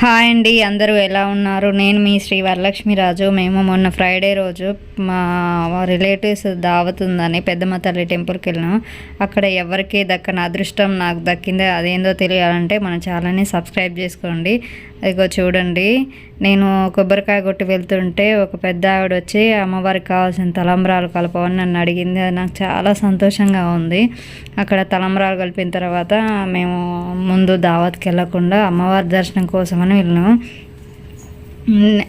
Hi అండి అందరూ ఎలా ఉన్నారు? నేను మీ శ్రీ వరలక్ష్మిరాజు మేము మొన్న ఫ్రైడే రోజు మా రిలేటివ్స్ దావత్ ఉందని పెద్దమ్మ తల్లి టెంపుల్కి వెళ్ళాం అక్కడ ఎవరికి దక్కని అదృష్టం నాకు దక్కింది అదేందో తెలియాలంటే మన ఛానల్ని సబ్స్క్రైబ్ చేసుకోండి. ఇదిగో చూడండి. నేను కొబ్బరికాయ కొట్టి వెళ్తుంటే ఒక పెద్ద ఆవిడ వచ్చి అమ్మవారికి కావాల్సిన తలంబ్రాలు కలపవని నన్ను అడిగింది. అది నాకు చాలా సంతోషంగా ఉంది. అక్కడ తలంబ్రాలు కలిపిన తర్వాత మేము ముందు దావత్కి వెళ్ళకుండా అమ్మవారి దర్శనం కోసమని వెళ్ళాము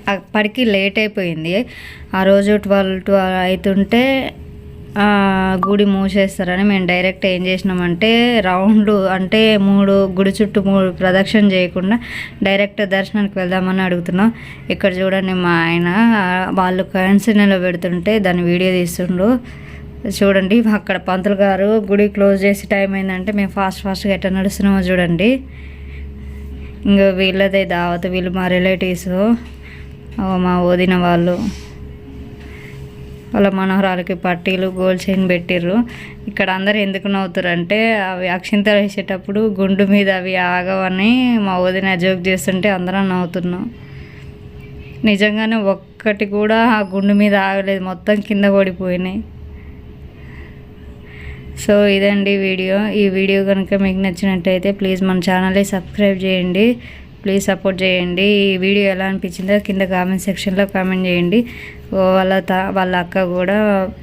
అప్పటికి లేట్ అయిపోయింది. ఆ రోజు ట్వెల్వ్ ట్వెల్వ్ అవుతుంటే గుడి మూసేస్తారని మేము డైరెక్ట్ ఏం చేసినామంటే రౌండ్ అంటే మూడు గుడి చుట్టూ మూడు ప్రదక్షిణ చేయకుండా డైరెక్ట్ దర్శనానికి వెళ్దామని అడుగుతున్నాం. ఇక్కడ చూడండి మా ఆయన వాళ్ళు వాళ్ళు నెల పెడుతుంటే దాని వీడియో తీస్తుండు. చూడండి అక్కడ పంతులు గారు గుడి క్లోజ్ చేసి టైం అయిందంటే మేము ఫాస్ట్ ఫాస్ట్గా ఎట్లా నడుస్తున్నామో చూడండి. ఇంకా వీళ్ళదే దావత వీళ్ళు మా రిలేటివ్స్ మా వదిన వాళ్ళు. వాళ్ళ మనోహరాలకి పట్టీలు గోల్డ్ చైన్ పెట్టిర్రు. ఇక్కడ అందరు ఎందుకు నవ్వుతారంటే అవి అక్షింతలు వేసేటప్పుడు గుండు మీద అవి ఆగవని మా వదిన జోక్ చేస్తుంటే అందరం నవ్వుతున్నాం. నిజంగానే ఒక్కటి కూడా ఆ గుండు మీద ఆగలేదు మొత్తం కింద పడిపోయినాయి. సో ఇదండి వీడియో. ఈ వీడియో కనుక మీకు నచ్చినట్టయితే ప్లీజ్ మన ఛానల్ని సబ్స్క్రైబ్ చేయండి. ప్లీజ్ సపోర్ట్ చేయండి. ఈ వీడియో ఎలా అనిపించిందో కింద కామెంట్ సెక్షన్లో కామెంట్ చేయండి. వాళ్ళ తా వాళ్ళ అక్క కూడా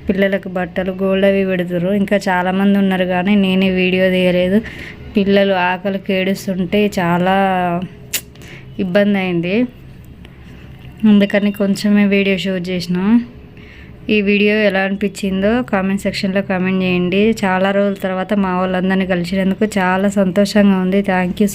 పిల్లలకు బట్టలు గోల్డ్ అవి పెడుతురు ఇంకా చాలామంది ఉన్నారు కానీ నేనే వీడియో తీయలేదు. పిల్లలు ఆకలికి ఏడుస్తుంటే చాలా ఇబ్బంది అయింది. అందుకని కొంచెమే వీడియో షూట్ చేసిన. ఈ వీడియో ఎలా అనిపించిందో కామెంట్ సెక్షన్లో కామెంట్ చేయండి. చాలా రోజుల తర్వాత మా వాళ్ళందరినీ కలిసినందుకు చాలా సంతోషంగా ఉంది. Thank you so